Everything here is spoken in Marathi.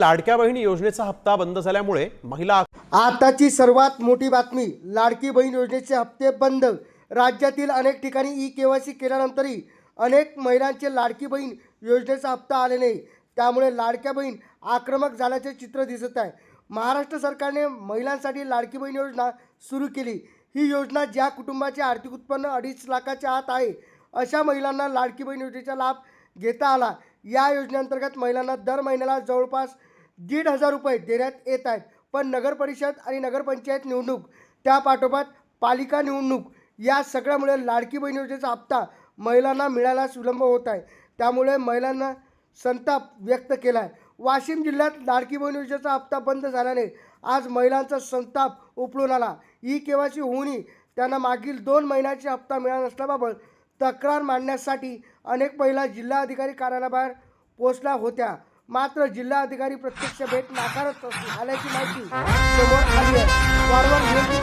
लाडक्या बहिणी योजनेचा हप्ता बंद झाल्यामुळे महिला आताची सर्वात मोठी बातमी लाडकी बहीण योजनेचे हप्ते बंद. राज्यातील अनेक ठिकाणी ई के वाय सी केल्यानंतरही अनेक महिलांचे लाडकी बहीण योजनेचा हप्ता आले नाही. त्यामुळे लाडक्या बहीण आक्रमक झाल्याचे चित्र दिसत आहे. महाराष्ट्र सरकारने महिलांसाठी लाडकी बहीण योजना सुरू केली. ही योजना ज्या कुटुंबाचे आर्थिक उत्पन्न अडीच लाखाच्या आत आहे अशा महिलांना लाडकी बहीण योजनेचा लाभ घेता आला. या योजनेअंतर्गत महिलांना दर महिन्याला जवळपास दीड हजार रुपये देण्यात येत आहेत. पण नगरपरिषद आणि नगरपंचायत निवडणूक त्यापाठोपाठ पालिका निवडणूक या सगळ्यामुळे लाडकी बहीण योजनेचा हप्ता महिलांना मिळायला विलंब होत आहे. त्यामुळे महिलांना संताप व्यक्त केला आहे वाशिम जिल्ह्यात लाडकी बहीण योजनेचा हप्ता बंद झाल्याने आज महिलांचा संताप उपळून आला. ई केवायसी होऊनही त्यांना मागील दोन महिन्याचे हप्ता मिळाला नसल्याबाबत तक्रार मांडण्यासाठी अनेक महिला जिल्हाधिकारी कार्यालयाबाहेर पोहोचल्या होत्या. मात्र जिल्हाधिकारी प्रत्यक्ष भेट नाकारत आल्याची माहिती समोर आली आहे. वारंवार विनंती